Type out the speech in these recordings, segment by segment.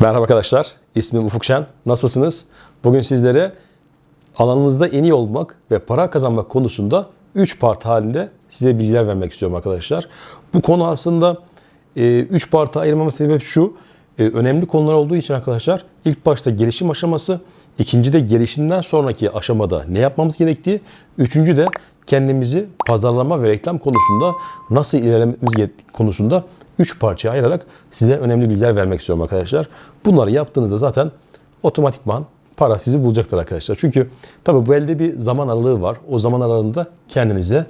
Merhaba arkadaşlar, ismim Ufuk Şen. Nasılsınız? Bugün sizlere alanınızda en iyi olmak ve para kazanmak konusunda 3 part halinde size bilgiler vermek istiyorum arkadaşlar. Bu konu aslında 3 parta ayırmamın sebebi şu. e, Önemli konular olduğu için arkadaşlar ilk başta gelişim aşaması, ikinci de gelişimden sonraki aşamada ne yapmamız gerektiği, üçüncü de kendimizi pazarlama ve reklam konusunda nasıl ilerlememiz konusunda 3 parçaya ayırarak size önemli bilgiler vermek istiyorum arkadaşlar. Bunları yaptığınızda zaten otomatikman para sizi bulacaktır arkadaşlar. Çünkü tabii bu elde bir zaman aralığı var. O zaman aralığında kendinize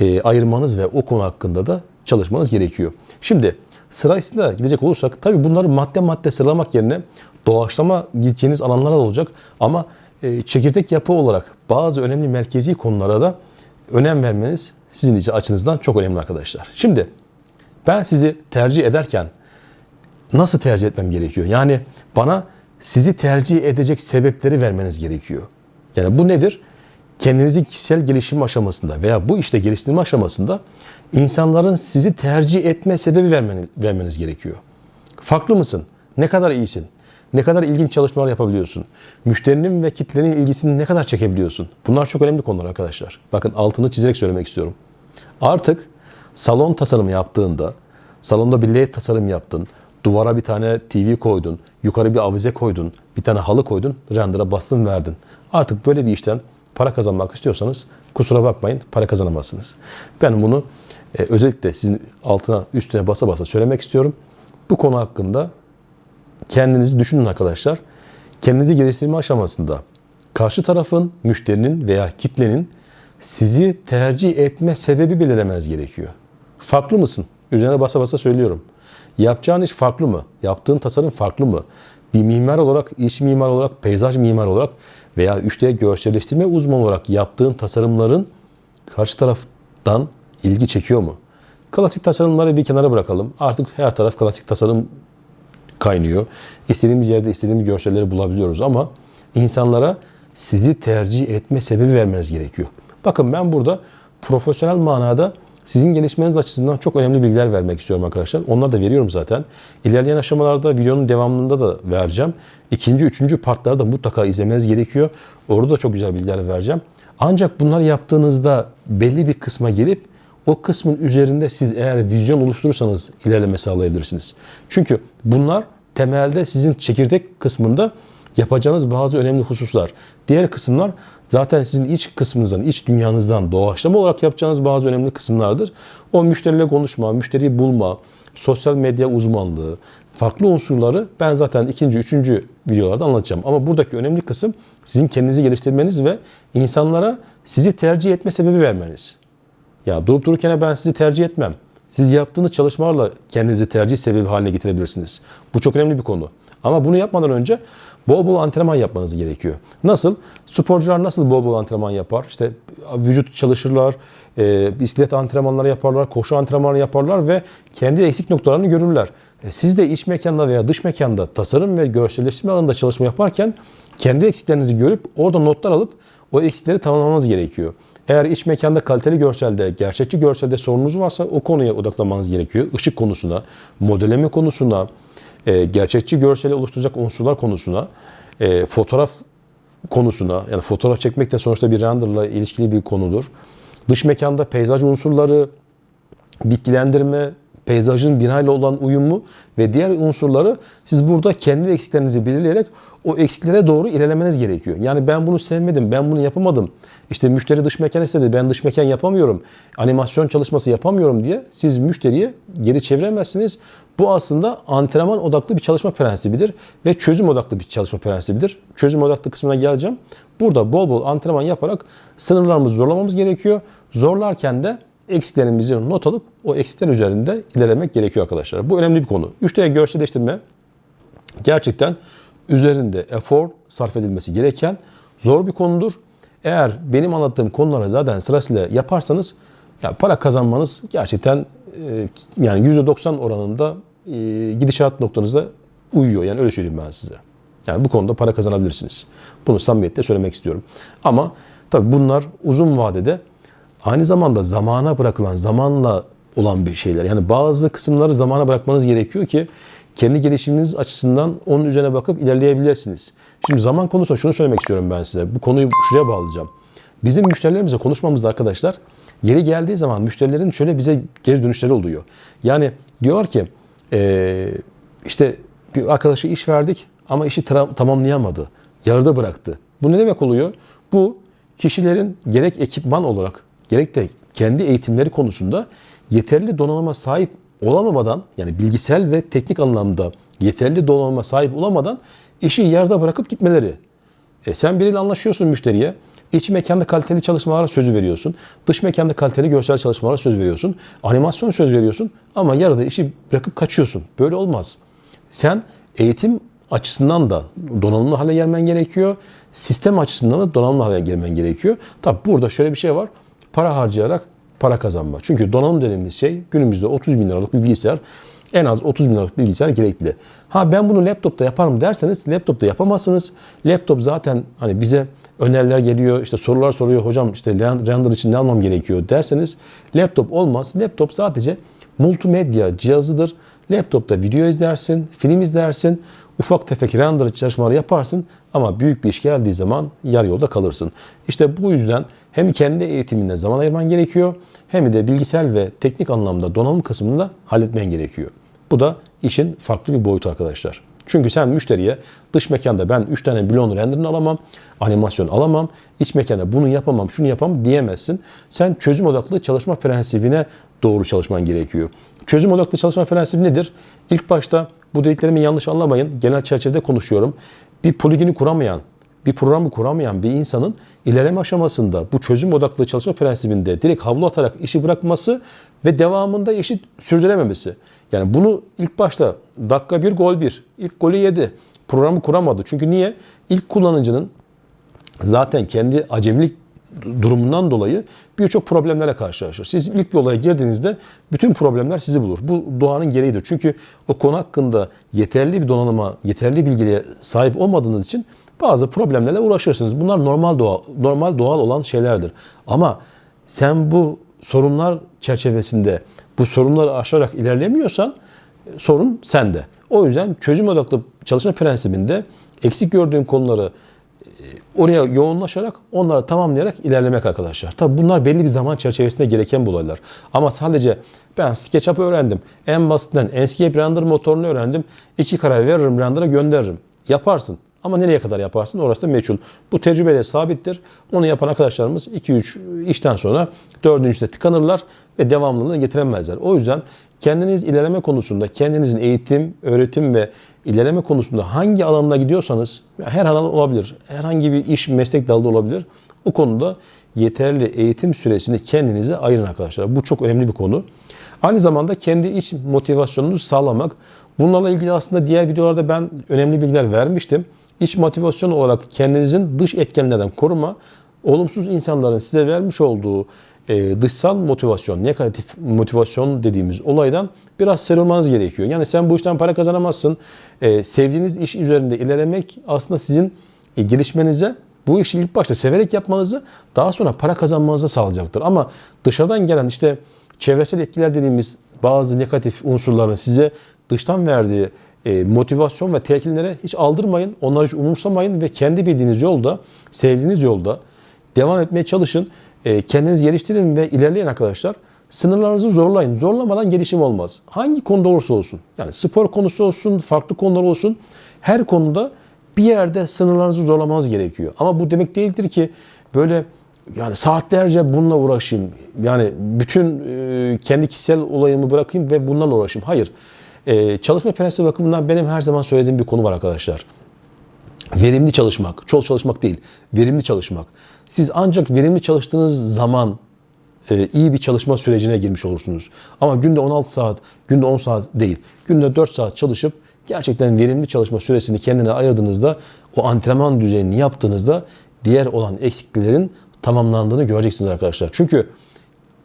e, ayırmanız ve o konu hakkında da çalışmanız gerekiyor. Şimdi sırasıyla gidecek olursak tabii bunları madde madde sıralamak yerine doğaçlama gideceğiniz alanlar da olacak. Ama e, çekirdek yapı olarak bazı önemli merkezi konulara da önem vermeniz sizin için açınızdan çok önemli arkadaşlar. Şimdi ben sizi tercih ederken nasıl tercih etmem gerekiyor? Yani bana sizi tercih edecek sebepleri vermeniz gerekiyor. Yani bu nedir? Kendinizi kişisel gelişim aşamasında veya bu işte geliştirme aşamasında insanların sizi tercih etme sebebi vermeniz, vermeniz gerekiyor. Farklı mısın? Ne kadar iyisin? Ne kadar ilginç çalışmalar yapabiliyorsun? Müşterinin ve kitlenin ilgisini ne kadar çekebiliyorsun? Bunlar çok önemli konular arkadaşlar. Bakın altını çizerek söylemek istiyorum. Artık salon tasarımı yaptığında, salonda bir led tasarım yaptın, duvara bir tane TV koydun, yukarı bir avize koydun, bir tane halı koydun, render'a bastın verdin. Artık böyle bir işten para kazanmak istiyorsanız kusura bakmayın para kazanamazsınız. Ben bunu e, özellikle sizin altına üstüne basa basa söylemek istiyorum. Bu konu hakkında kendinizi düşünün arkadaşlar. Kendinizi geliştirme aşamasında karşı tarafın, müşterinin veya kitlenin sizi tercih etme sebebi belirlemeniz gerekiyor. Farklı mısın? Üzerine basa basa söylüyorum. Yapacağın iş farklı mı? Yaptığın tasarım farklı mı? Bir mimar olarak, iş mimar olarak, peyzaj mimar olarak veya 3D görselleştirme uzmanı olarak yaptığın tasarımların karşı taraftan ilgi çekiyor mu? Klasik tasarımları bir kenara bırakalım. Artık her taraf klasik tasarım kaynıyor. İstediğimiz yerde istediğimiz görselleri bulabiliyoruz ama insanlara sizi tercih etme sebebi vermeniz gerekiyor. Bakın ben burada profesyonel manada sizin gelişmeniz açısından çok önemli bilgiler vermek istiyorum arkadaşlar. Onları da veriyorum zaten. İlerleyen aşamalarda videonun devamında da vereceğim. İkinci, üçüncü partları da mutlaka izlemeniz gerekiyor. Orada da çok güzel bilgiler vereceğim. Ancak bunları yaptığınızda belli bir kısma gelip o kısmın üzerinde siz eğer vizyon oluşturursanız ilerleme sağlayabilirsiniz. Çünkü bunlar temelde sizin çekirdek kısmında yapacağınız bazı önemli hususlar. Diğer kısımlar zaten sizin iç kısmınızdan, iç dünyanızdan doğaçlama olarak yapacağınız bazı önemli kısımlardır. O müşteriyle konuşma, müşteriyi bulma, sosyal medya uzmanlığı, farklı unsurları ben zaten ikinci, üçüncü videolarda anlatacağım. Ama buradaki önemli kısım sizin kendinizi geliştirmeniz ve insanlara sizi tercih etme sebebi vermeniz. Ya durup dururken ben sizi tercih etmem. Siz yaptığınız çalışmalarla kendinizi tercih sebebi haline getirebilirsiniz. Bu çok önemli bir konu. Ama bunu yapmadan önce bol bol antrenman yapmanız gerekiyor. Nasıl? Sporcular nasıl bol bol antrenman yapar? İşte vücut çalışırlar, e, bisiklet antrenmanları yaparlar, koşu antrenmanları yaparlar ve kendi eksik noktalarını görürler. E, siz de iç mekanda veya dış mekanda tasarım ve görselleştirme alanında çalışma yaparken kendi eksiklerinizi görüp orada notlar alıp o eksikleri tamamlamanız gerekiyor. Eğer iç mekanda kaliteli görselde, gerçekçi görselde sorununuz varsa o konuya odaklanmanız gerekiyor. Işık konusuna, modelleme konusuna, e, gerçekçi görseli oluşturacak unsurlar konusuna, e, fotoğraf konusuna, yani fotoğraf çekmek de sonuçta bir renderla ilişkili bir konudur. Dış mekanda peyzaj unsurları, bitkilendirme, peyzajın binayla olan uyumu ve diğer unsurları siz burada kendi eksiklerinizi belirleyerek o eksiklere doğru ilerlemeniz gerekiyor. Yani ben bunu sevmedim, ben bunu yapamadım. İşte müşteri dış mekan istedi, ben dış mekan yapamıyorum. Animasyon çalışması yapamıyorum diye siz müşteriye geri çeviremezsiniz. Bu aslında antrenman odaklı bir çalışma prensibidir ve çözüm odaklı bir çalışma prensibidir. Çözüm odaklı kısmına geleceğim. Burada bol bol antrenman yaparak sınırlarımızı zorlamamız gerekiyor. Zorlarken de eksiklerimizi not alıp o eksikler üzerinde ilerlemek gerekiyor arkadaşlar. Bu önemli bir konu. 3D görselleştirme gerçekten üzerinde efor sarf edilmesi gereken zor bir konudur. Eğer benim anlattığım konuları zaten sırasıyla yaparsanız ya para kazanmanız gerçekten yani %90 oranında e, gidişat noktanıza uyuyor. Yani öyle söyleyeyim ben size. Yani bu konuda para kazanabilirsiniz. Bunu samimiyetle söylemek istiyorum. Ama tabii bunlar uzun vadede aynı zamanda zamana bırakılan, zamanla olan bir şeyler. Yani bazı kısımları zamana bırakmanız gerekiyor ki kendi gelişiminiz açısından onun üzerine bakıp ilerleyebilirsiniz. Şimdi zaman konusunda şunu söylemek istiyorum ben size. Bu konuyu şuraya bağlayacağım. Bizim müşterilerimizle konuşmamızda arkadaşlar yeri geldiği zaman müşterilerin şöyle bize geri dönüşleri oluyor. Yani diyorlar ki eee, işte bir arkadaşa iş verdik ama işi tamamlayamadı. Yarıda bıraktı. Bu ne demek oluyor? Bu kişilerin gerek ekipman olarak gerek de kendi eğitimleri konusunda yeterli donanıma sahip olamamadan yani bilgisel ve teknik anlamda yeterli donanıma sahip olamadan işi yarıda bırakıp gitmeleri. E sen biriyle anlaşıyorsun müşteriye. İç mekanda kaliteli çalışmalara sözü veriyorsun. Dış mekanda kaliteli görsel çalışmalara söz veriyorsun. Animasyon söz veriyorsun ama yarıda işi bırakıp kaçıyorsun. Böyle olmaz. Sen eğitim açısından da donanımlı hale gelmen gerekiyor. Sistem açısından da donanımlı hale gelmen gerekiyor. Tabi burada şöyle bir şey var. Para harcayarak para kazanma. Çünkü donanım dediğimiz şey günümüzde 30 bin liralık bilgisayar en az 30 bin liralık bilgisayar gerekli. Ha ben bunu laptopta yaparım derseniz laptopta yapamazsınız. Laptop zaten hani bize öneriler geliyor işte sorular soruyor hocam işte render için ne almam gerekiyor derseniz laptop olmaz. Laptop sadece multimedya cihazıdır. Laptopta video izlersin, film izlersin, ufak tefek render çalışmaları yaparsın ama büyük bir iş geldiği zaman yarı yolda kalırsın. İşte bu yüzden hem kendi eğitimine zaman ayırman gerekiyor hem de bilgisayar ve teknik anlamda donanım kısmını da halletmen gerekiyor. Bu da işin farklı bir boyutu arkadaşlar. Çünkü sen müşteriye dış mekanda ben 3 tane blown renderini alamam, animasyon alamam, iç mekanda bunu yapamam, şunu yapamam diyemezsin. Sen çözüm odaklı çalışma prensibine doğru çalışman gerekiyor. Çözüm odaklı çalışma prensibi nedir? İlk başta bu dediklerimi yanlış anlamayın. Genel çerçevede konuşuyorum. Bir poligini kuramayan, bir programı kuramayan bir insanın ilerleme aşamasında bu çözüm odaklı çalışma prensibinde direkt havlu atarak işi bırakması ve devamında işi sürdürememesi. Yani bunu ilk başta dakika bir gol bir. ilk golü yedi. Programı kuramadı. Çünkü niye? İlk kullanıcının zaten kendi acemilik durumundan dolayı birçok problemlerle karşılaşır. Siz ilk bir olaya girdiğinizde bütün problemler sizi bulur. Bu doğanın gereğidir. Çünkü o konu hakkında yeterli bir donanıma, yeterli bilgiye sahip olmadığınız için bazı problemlerle uğraşırsınız. Bunlar normal doğal, normal doğal olan şeylerdir. Ama sen bu sorunlar çerçevesinde bu sorunları aşarak ilerlemiyorsan sorun sende. O yüzden çözüm odaklı çalışma prensibinde eksik gördüğün konuları oraya yoğunlaşarak onları tamamlayarak ilerlemek arkadaşlar. Tabi bunlar belli bir zaman çerçevesinde gereken olaylar. Ama sadece ben SketchUp öğrendim. En basitinden Enscape Render motorunu öğrendim. İki karar veririm render'a gönderirim. Yaparsın. Ama nereye kadar yaparsın orası da meçhul. Bu tecrübeyle sabittir. Onu yapan arkadaşlarımız 2-3 işten sonra dördüncüde tıkanırlar ve devamlılığını getiremezler. O yüzden kendiniz ilerleme konusunda, kendinizin eğitim, öğretim ve ilerleme konusunda hangi alanda gidiyorsanız, her alan olabilir, herhangi bir iş, meslek dalı olabilir. O konuda yeterli eğitim süresini kendinize ayırın arkadaşlar. Bu çok önemli bir konu. Aynı zamanda kendi iç motivasyonunuzu sağlamak. Bunlarla ilgili aslında diğer videolarda ben önemli bilgiler vermiştim. İç motivasyon olarak kendinizin dış etkenlerden koruma, olumsuz insanların size vermiş olduğu e, dışsal motivasyon, negatif motivasyon dediğimiz olaydan biraz sarılmanız gerekiyor. Yani sen bu işten para kazanamazsın. E, sevdiğiniz iş üzerinde ilerlemek aslında sizin e, gelişmenize bu işi ilk başta severek yapmanızı daha sonra para kazanmanızı sağlayacaktır. Ama dışarıdan gelen işte çevresel etkiler dediğimiz bazı negatif unsurların size dıştan verdiği e, motivasyon ve telkinlere hiç aldırmayın. Onları hiç umursamayın ve kendi bildiğiniz yolda, sevdiğiniz yolda devam etmeye çalışın. E, kendinizi geliştirin ve ilerleyin arkadaşlar. Sınırlarınızı zorlayın. Zorlamadan gelişim olmaz. Hangi konuda olursa olsun. Yani spor konusu olsun, farklı konular olsun. Her konuda bir yerde sınırlarınızı zorlamanız gerekiyor. Ama bu demek değildir ki böyle yani saatlerce bununla uğraşayım. Yani bütün e, kendi kişisel olayımı bırakayım ve bundan uğraşayım. Hayır. E, çalışma prensibi bakımından benim her zaman söylediğim bir konu var arkadaşlar. Verimli çalışmak, çok çalışmak değil, verimli çalışmak. Siz ancak verimli çalıştığınız zaman e, iyi bir çalışma sürecine girmiş olursunuz. Ama günde 16 saat, günde 10 saat değil, günde 4 saat çalışıp gerçekten verimli çalışma süresini kendine ayırdığınızda, o antrenman düzeyini yaptığınızda diğer olan eksikliklerin tamamlandığını göreceksiniz arkadaşlar. Çünkü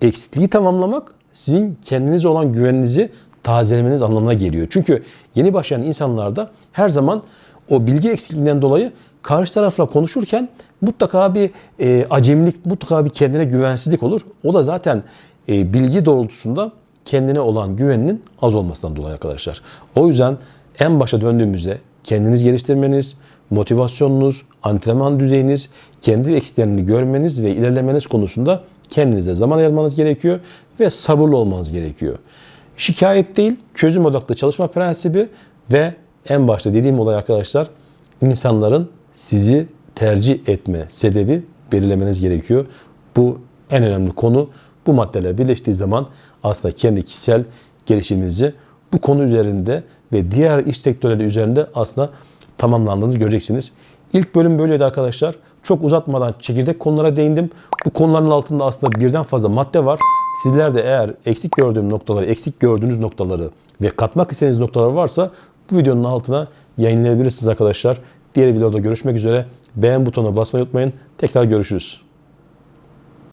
eksikliği tamamlamak sizin kendinize olan güveninizi tazelemeniz anlamına geliyor. Çünkü yeni başlayan insanlarda her zaman o bilgi eksikliğinden dolayı karşı tarafla konuşurken mutlaka bir e, acemilik, mutlaka bir kendine güvensizlik olur. O da zaten e, bilgi doğrultusunda kendine olan güveninin az olmasından dolayı arkadaşlar. O yüzden en başa döndüğümüzde kendiniz geliştirmeniz, motivasyonunuz, antrenman düzeyiniz, kendi eksiklerini görmeniz ve ilerlemeniz konusunda kendinize zaman ayırmanız gerekiyor ve sabırlı olmanız gerekiyor. Şikayet değil, çözüm odaklı çalışma prensibi ve en başta dediğim olay arkadaşlar insanların sizi tercih etme sebebi belirlemeniz gerekiyor. Bu en önemli konu. Bu maddeler birleştiği zaman aslında kendi kişisel gelişiminizi bu konu üzerinde ve diğer iş sektörleri üzerinde aslında tamamlandığını göreceksiniz. İlk bölüm böyleydi arkadaşlar. Çok uzatmadan çekirdek konulara değindim. Bu konuların altında aslında birden fazla madde var. Sizler de eğer eksik gördüğüm noktaları, eksik gördüğünüz noktaları ve katmak istediğiniz noktalar varsa bu videonun altına yayınlayabilirsiniz arkadaşlar. Diğer videoda görüşmek üzere. Beğen butonuna basmayı unutmayın. Tekrar görüşürüz.